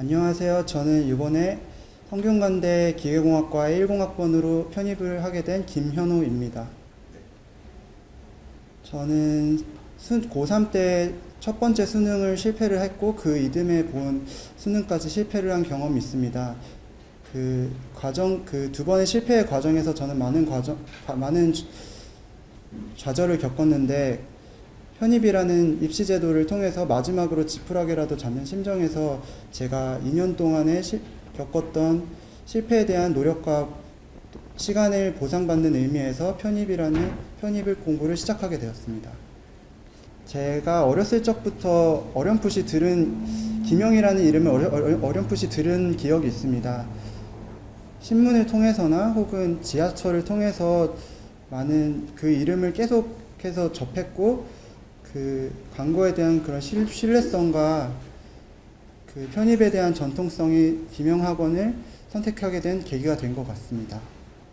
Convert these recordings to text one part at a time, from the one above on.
안녕하세요. 저는 이번에 성균관대 기계공학과 1공학번으로 편입을 하게 된 김현우입니다. 저는 수- 고3 때 첫 번째 수능을 실패를 했고 그 이듬해 본 수능까지 실패를 한 경험이 있습니다. 그 과정 그 두 번의 실패의 과정에서 저는 많은 과정 가- 많은 주- 좌절을 겪었는데 편입이라는 입시 제도를 통해서 마지막으로 지푸라기라도 잡는 심정에서 제가 2년 동안에 시- 겪었던 실패에 대한 노력과 시간을 보상받는 의미에서 편입이라는 편입을 공부를 시작하게 되었습니다. 제가 어렸을 적부터 어렴풋이 들은 김영이라는 이름을 어렴풋이 들은 기억이 있습니다. 신문을 통해서나 혹은 지하철을 통해서 많은 그 이름을 계속해서 접했고 그 광고에 대한 그런 신- 신뢰성과 그 편입에 대한 전통성이 김영학원을 선택하게 된 계기가 된 것 같습니다.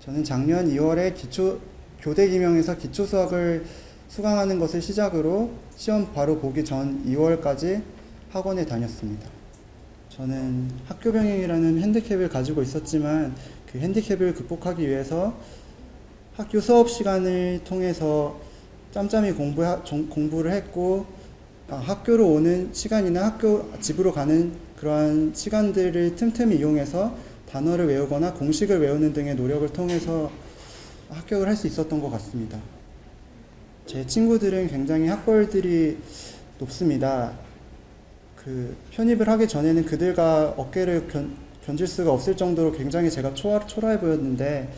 저는 작년 2월에 기초 교대 김영에서 기초 수학을 수강하는 것을 시작으로 시험 바로 보기 전 2월까지 학원에 다녔습니다. 저는 학교 병행이라는 핸디캡을 가지고 있었지만 그 핸디캡을 극복하기 위해서 학교 수업 시간을 통해서 짬짬이 공부 공부를 했고 아, 학교로 오는 시간이나 학교 집으로 가는 그러한 시간들을 틈틈이 이용해서 단어를 외우거나 공식을 외우는 등의 노력을 통해서 합격을 할 수 있었던 것 같습니다. 제 친구들은 굉장히 학벌들이 높습니다. 그 편입을 하기 전에는 그들과 어깨를 견, 견질 수가 없을 정도로 굉장히 제가 초라, 초라해 보였는데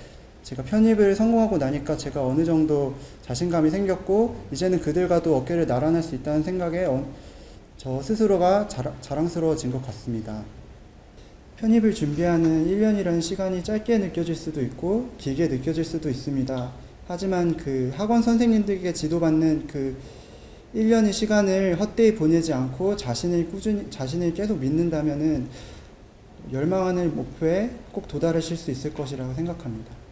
제가 편입을 성공하고 나니까 제가 어느 정도 자신감이 생겼고 이제는 그들과도 어깨를 나란할 수 있다는 생각에 어, 저 스스로가 자랑, 자랑 스러워진 것 같습니다. 편입을 준비하는 1년이라는 시간이 짧게 느껴질 수도 있고 길게 느껴질 수도 있습니다. 하지만 그 학원 선생님들에게 지도받는 그 1년의 시간을 헛되이 보내지 않고 자신을 꾸준히 자신을 계속 믿는다면은 열망하는 목표에 꼭 도달하실 수 있을 것이라고 생각합니다.